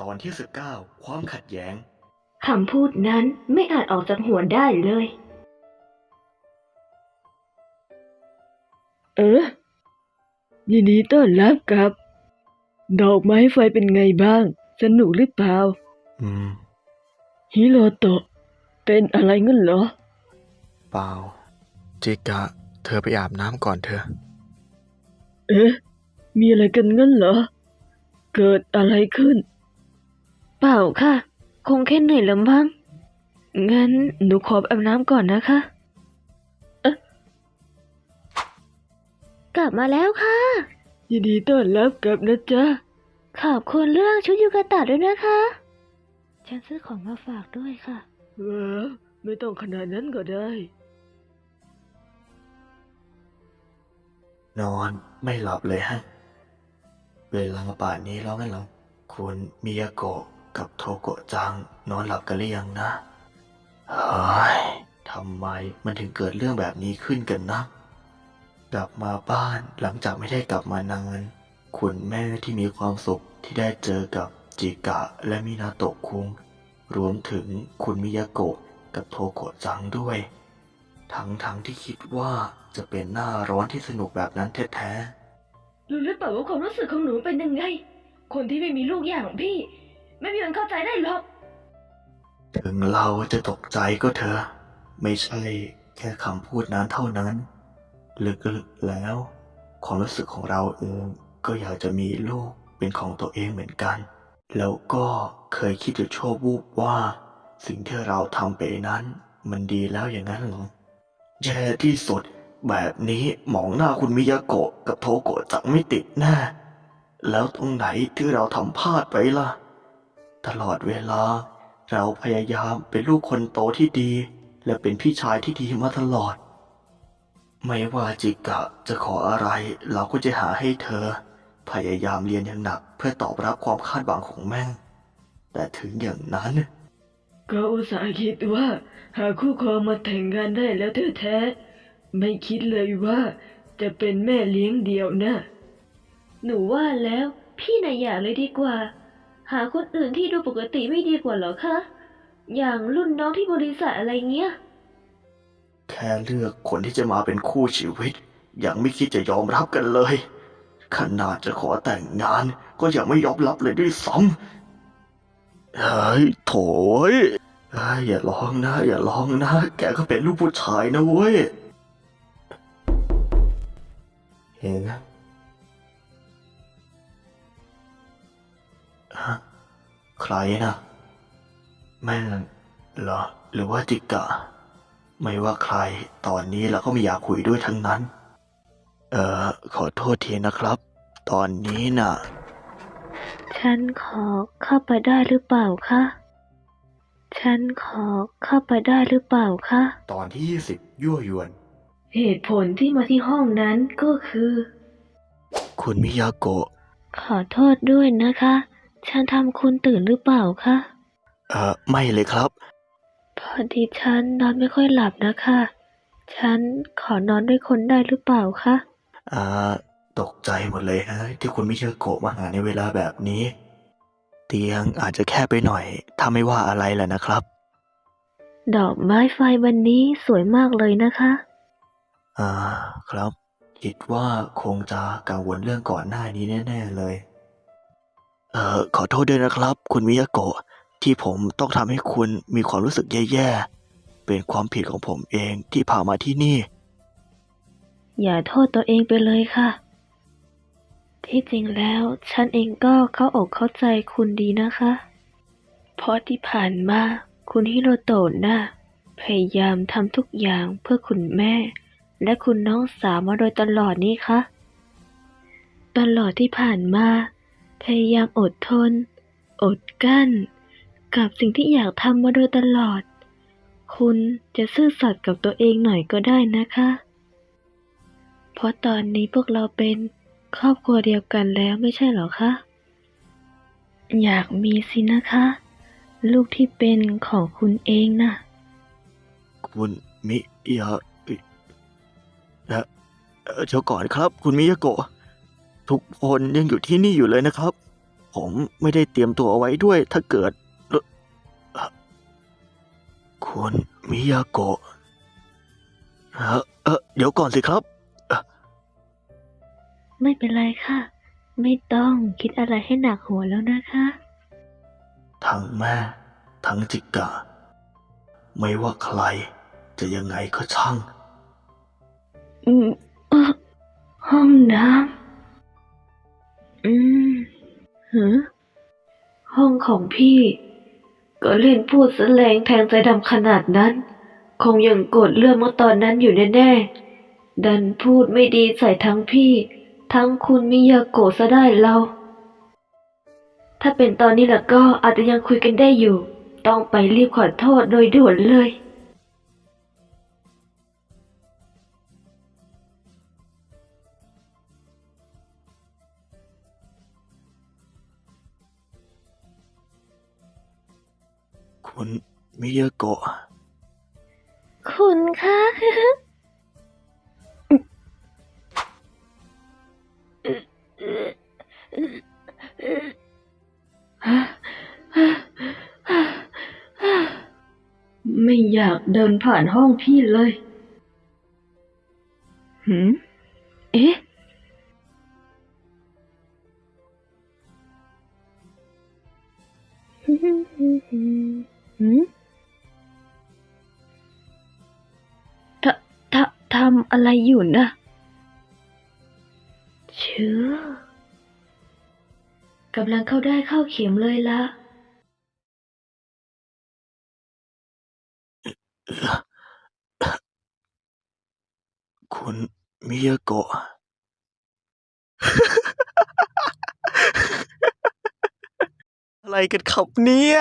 ตอนที่ 19 ความขัดแย้ง คำพูดนั้นไม่อาจออกจากหัวได้เลย เออ ยินดีต้อนรับครับ ดอกไม้ไฟเป็นไงบ้าง สนุกหรือเปล่า อืม ฮิโรโตะ เป็นอะไรงั้นเหรอ เปล่า จิกะ เธอไปอาบน้ำก่อนเถอะเอ๊ะมีอะไรกันงั้นเหรอ เกิดอะไรขึ้น เปล่าค่ะ คงแค่เหนื่อยละมั้ง งั้นหนูขออาบน้ำก่อนนะคะ เอ๊ะ กลับมาแล้วค่ะ ยินดีต้อนรับกลับนะจ๊ะ ขอบคุณเรื่องชุดยูกาตะด้วยนะคะ ฉันซื้อของมาฝากด้วยค่ะ เออไม่ต้องขนาดนั้นก็ได้ นอนไม่หลับเลยฮะ เวลาป่านนี้แล้วงั้นเหรอ คุณมิยาโกะ กับโทโกะจัง นอนหลับกันหรือยังนะเฮ้ยทำไมมันถึงเกิดเรื่องแบบนี้ขึ้นกันนะ กลับมาบ้านหลังจากไม่ได้กลับมานานคุณแม่ที่มีความสุขที่ได้เจอกับจิกะและมินาโตะคุง รวมถึงคุณมิยาโกะกับโทโกะจังด้วย ทั้งๆที่คิดว่าจะเป็นหน้าร้อนที่สนุกแบบนั้นแท้ๆรู้หรือเปล่าว่าความรู้สึกของหนูเป็นยังไง คนที่ไม่มีลูกอย่างพี่ ไม่มีวันเข้าใจได้หรอก ถึงเราจะตกใจก็เถอะไม่ใช่แค่คำพูดนั้นเท่านั้น ลึกๆแล้ว ความรู้สึกของเราเองก็อยากจะมีลูกเป็นของตัวเองเหมือนกัน แล้วก็เคยคิดอยู่ชั่ววูบว่า สิ่งที่เราทำไปนั้น มันดีแล้วอย่างนั้นหรอแย่ที่สุด แบบนี้หมองหน้าคุณมิยาโกะกับโทโกะจังไม่ติดแน่แล้วตรงไหนที่เราทำพลาดไปล่ะ ตลอดเวลา เราพยายามเป็นลูกคนโตที่ดี และเป็นพี่ชายที่ดีมาตลอด ไม่ว่าจิกะจะขออะไร เราก็จะหาให้เธอ พยายามเรียนอย่างหนัก เพื่อตอบรับความคาดหวังของแม่ แต่ถึงอย่างนั้น ก็อุตส่าห์คิดว่า หาคู่ครองมาแต่งงานได้แล้วแท้ๆไม่คิดเลยว่าจะเป็นแม่เลี้ยงเดี่ยวนะ หนูว่าแล้ว พี่นายอย่าเลยดีกว่า หาคนอื่นที่ดูปกติไม่ดีกว่าเหรอคะ อย่างรุ่นน้องที่บริษัทอะไรเงี้ย แค่เลือกคนที่จะมาเป็นคู่ชีวิต ยังไม่คิดจะยอมรับกันเลย ขนาดจะขอแต่งงานก็ยังไม่ยอมรับเลยด้วยซ้ำเฮ้ยโถยเฮ้ยอย่าร้องนะ อย่าร้องนะ แกก็เป็นลูกผู้ชายนะเว้ยเห็นนะ ใครนะ แม่เหรอ หรือว่าจิกะ ไม่ว่าใคร ตอนนี้เราก็ไม่อยากคุยด้วยทั้งนั้น เอ่อขอโทษทีนะครับ ตอนนี้น่ะ ฉันขอเข้าไปได้หรือเปล่าคะ ฉันขอเข้าไปได้หรือเปล่าคะ ตอนที่20ยั่วยวน เหตุผลที่มาที่ห้องนั้นก็คือ คุณมิยาโกะขอโทษด้วยนะคะ ฉันทำคุณตื่นหรือเปล่าคะ เอ่อ ไม่เลยครับ พอดีฉันนอนไม่ค่อยหลับนะคะ ฉันขอนอนด้วยคนได้หรือเปล่าคะ อ่า ตกใจหมดเลยฮะที่คุณมิยาโกะมาหาในเวลาแบบนี้ เตียงอาจจะแค่ไปหน่อย ถ้าไม่ว่าอะไรแหละนะครับ ดอกไม้ไฟวันนี้สวยมากเลยนะคะ อ่า ครับ คิดว่าคงจะกังวลเรื่องก่อนหน้านี้แน่ ๆ เลย เอ่อขอโทษด้วยนะครับ คุณมิยาโกะที่ผมต้องทำให้คุณมีความรู้สึกแย่ๆ เป็นความผิดของผมเองที่พามาที่นี่ อย่าโทษตัวเองไปเลยค่ะ ที่จริงแล้วฉันเองก็เข้าอกเข้าใจคุณดีนะคะ เพราะที่ผ่านมาคุณฮิโรโตะน่ะพยายามทำทุกอย่างเพื่อคุณแม่ และคุณน้องสาวมาโดยตลอดนี่คะ ตลอดที่ผ่านมา พยายามอดทน อดกั้น กับสิ่งที่อยากทำมาโดยตลอด คุณจะซื่อสัตย์กับตัวเองหน่อยก็ได้นะคะ เพราะตอนนี้พวกเราเป็นครอบครัวเดียวกันแล้วไม่ใช่หรอคะ อยากมีสินะคะ ลูกที่เป็นของคุณเองนะคุณมิยาเอ่อเอ่อเอ่อเดี๋ยวก่อนครับ คุณมิยาโกะ ทุกคนยังอยู่ที่นี่อยู่เลยนะครับผผมไม่ได้เตรียมตัวเอาไว้ด้วยถ้าเกิดเอ่อเอ่อคุณมิยาโกะเออเออเดี๋ยวก่อนสิครับ ไม่เป็นไรค่ะ ไม่ต้องคิดอะไรให้หนักหัวแล้วนะคะ ทั้งแม่ ทั้งจิกาไม่ว่าใคร จะยังไงก็ช่าง อืมเอ่อห้องน้ำ อืมหือห้องของพี่ ก็เล่นพูดแสลงแทงใจดำขนาดนั้น คงยังโกรธเรื่องเมื่อตอนนั้นอยู่แน่ๆ ดันพูดไม่ดีใส่ทั้งพี่ ทั้งคุณมิยาโกะซะได้เรา ถ้าเป็นตอนนี้ล่ะก็อาจจะยังคุยกันได้อยู่ ต้องไปรีบขอโทษโดยด่วนเลย คุณมิยาโกะ คุณคะ ไม่อยากเดินผ่านห้องพี่เลย หืม เอ๊ะ หืมทททำอะไรอยู่นะเชื้อกำลังเข้าได้เข้าเข็มเลยละ คุณมิยาโกะ อะไรกันครับเนี่ย